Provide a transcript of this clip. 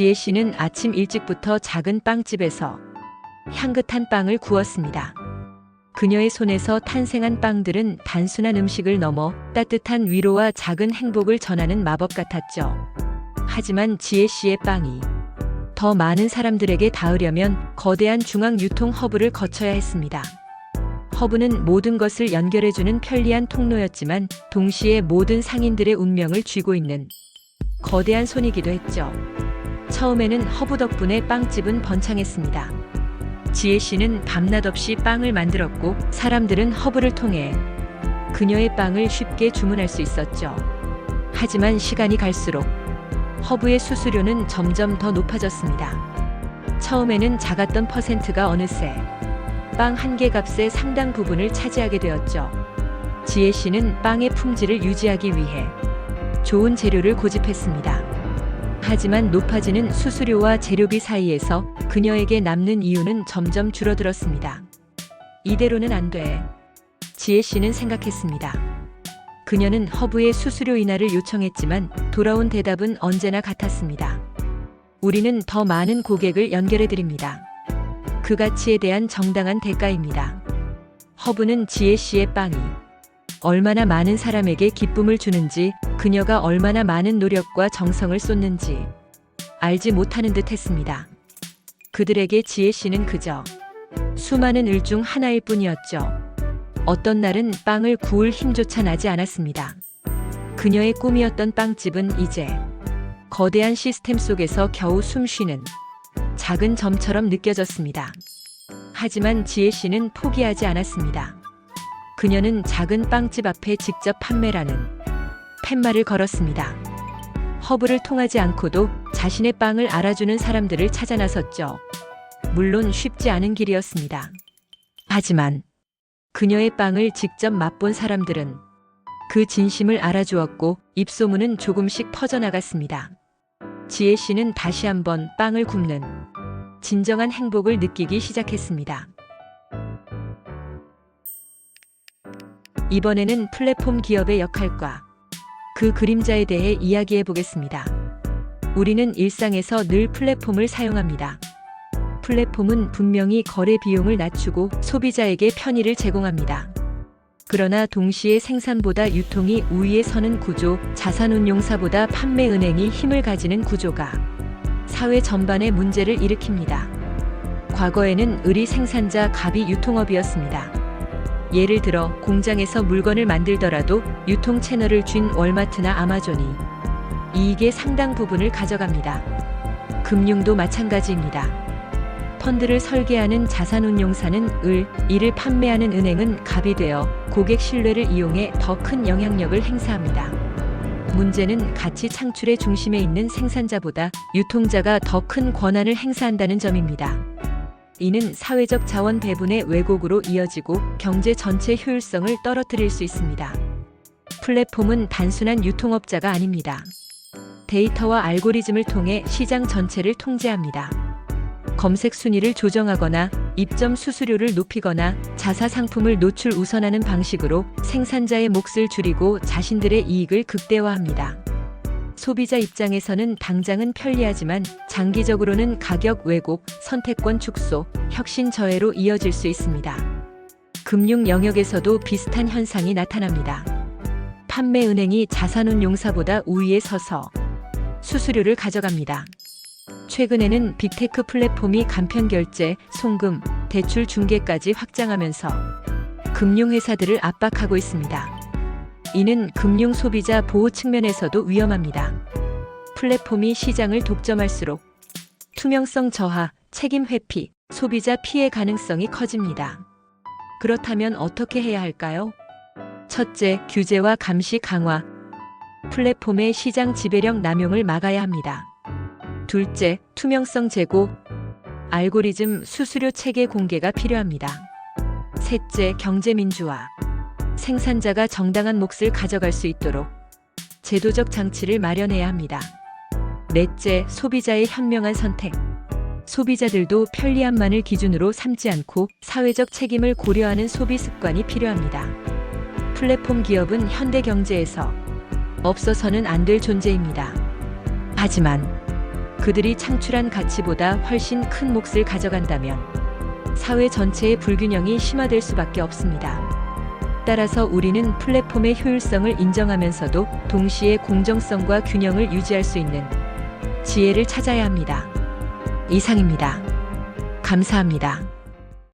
지혜 씨는 아침 일찍부터 작은 빵집에서 향긋한 빵을 구웠습니다. 그녀의 손에서 탄생한 빵들은 단순한 음식을 넘어 따뜻한 위로와 작은 행복을 전하는 마법 같았죠. 하지만 지혜 씨의 빵이 더 많은 사람들에게 닿으려면 거대한 중앙 유통 허브를 거쳐야 했습니다. 허브는 모든 것을 연결해주는 편리한 통로였지만 동시에 모든 상인들의 운명을 쥐고 있는 거대한 손이기도 했죠. 처음에는 허브 덕분에 빵집은 번창했습니다. 지혜 씨는 밤낮 없이 빵을 만들었고 사람들은 허브를 통해 그녀의 빵을 쉽게 주문할 수 있었죠. 하지만 시간이 갈수록 허브의 수수료는 점점 더 높아졌습니다. 처음에는 작았던 퍼센트가 어느새 빵 한 개 값의 상당 부분을 차지하게 되었죠. 지혜 씨는 빵의 품질을 유지하기 위해 좋은 재료를 고집했습니다. 하지만 높아지는 수수료와 재료비 사이에서 그녀에게 남는 이유는 점점 줄어들었습니다. 이대로는 안 돼. 지혜 씨는 생각했습니다. 그녀는 허브의 수수료 인하를 요청했지만 돌아온 대답은 언제나 같았습니다. 우리는 더 많은 고객을 연결해 드립니다. 그 가치에 대한 정당한 대가입니다. 허브는 지혜 씨의 빵이 얼마나 많은 사람에게 기쁨을 주는지 그녀가 얼마나 많은 노력과 정성을 쏟는지 알지 못하는 듯 했습니다. 그들에게 지혜 씨는 그저 수많은 을중 하나일 뿐이었죠. 어떤 날은 빵을 구울 힘조차 나지 않았습니다. 그녀의 꿈이었던 빵집은 이제 거대한 시스템 속에서 겨우 숨 쉬는 작은 점처럼 느껴졌습니다. 하지만 지혜 씨는 포기하지 않았습니다. 그녀는 작은 빵집 앞에 직접 판매라는 팻말을 걸었습니다. 허브를 통하지 않고도 자신의 빵을 알아주는 사람들을 찾아 나섰죠. 물론 쉽지 않은 길이었습니다. 하지만 그녀의 빵을 직접 맛본 사람들은 그 진심을 알아주었고 입소문은 조금씩 퍼져나갔습니다. 지혜 씨는 다시 한번 빵을 굽는 진정한 행복을 느끼기 시작했습니다. 이번에는 플랫폼 기업의 역할과 그 그림자에 대해 이야기해 보겠습니다. 우리는 일상에서 늘 플랫폼을 사용합니다. 플랫폼은 분명히 거래 비용을 낮추고 소비자에게 편의를 제공합니다. 그러나 동시에 생산보다 유통이 우위에 서는 구조, 자산운용사보다 판매은행이 힘을 가지는 구조가 사회 전반에 문제를 일으킵니다. 과거에는 의리 생산자 갑이 유통업이었습니다. 예를 들어 공장에서 물건을 만들더라도 유통 채널을 쥔 월마트나 아마존이 이익의 상당 부분을 가져갑니다. 금융도 마찬가지입니다. 펀드를 설계하는 자산운용사는 을, 이를 판매하는 은행은 갑이 되어 고객 신뢰를 이용해 더 큰 영향력을 행사합니다. 문제는 가치 창출의 중심에 있는 생산자보다 유통자가 더 큰 권한을 행사한다는 점입니다. 이는 사회적 자원 배분의 왜곡으로 이어지고 경제 전체 효율성을 떨어뜨릴 수 있습니다. 플랫폼은 단순한 유통업자가 아닙니다. 데이터와 알고리즘을 통해 시장 전체를 통제합니다. 검색 순위를 조정하거나 입점 수수료를 높이거나 자사 상품을 노출 우선하는 방식으로 생산자의 몫을 줄이고 자신들의 이익을 극대화합니다. 소비자 입장에서는 당장은 편리하지만 장기적으로는 가격 왜곡, 선택권 축소, 혁신 저해로 이어질 수 있습니다. 금융 영역에서도 비슷한 현상이 나타납니다. 판매 은행이 자산운용사보다 우위에 서서 수수료를 가져갑니다. 최근에는 빅테크 플랫폼이 간편 결제, 송금, 대출 중개까지 확장하면서 금융회사들을 압박하고 있습니다. 이는 금융 소비자 보호 측면에서도 위험합니다. 플랫폼이 시장을 독점할수록 투명성 저하, 책임 회피, 소비자 피해 가능성이 커집니다. 그렇다면 어떻게 해야 할까요? 첫째, 규제와 감시 강화. 플랫폼의 시장 지배력 남용을 막아야 합니다. 둘째, 투명성 제고. 알고리즘 수수료 체계 공개가 필요합니다. 셋째, 경제 민주화. 생산자가 정당한 몫을 가져갈 수 있도록 제도적 장치를 마련해야 합니다. 넷째, 소비자의 현명한 선택. 소비자들도 편리함만을 기준으로 삼지 않고 사회적 책임을 고려하는 소비 습관이 필요합니다. 플랫폼 기업은 현대 경제에서 없어서는 안 될 존재입니다. 하지만 그들이 창출한 가치보다 훨씬 큰 몫을 가져간다면 사회 전체의 불균형이 심화될 수밖에 없습니다. 따라서 우리는 플랫폼의 효율성을 인정하면서도 동시에 공정성과 균형을 유지할 수 있는 지혜를 찾아야 합니다. 이상입니다. 감사합니다.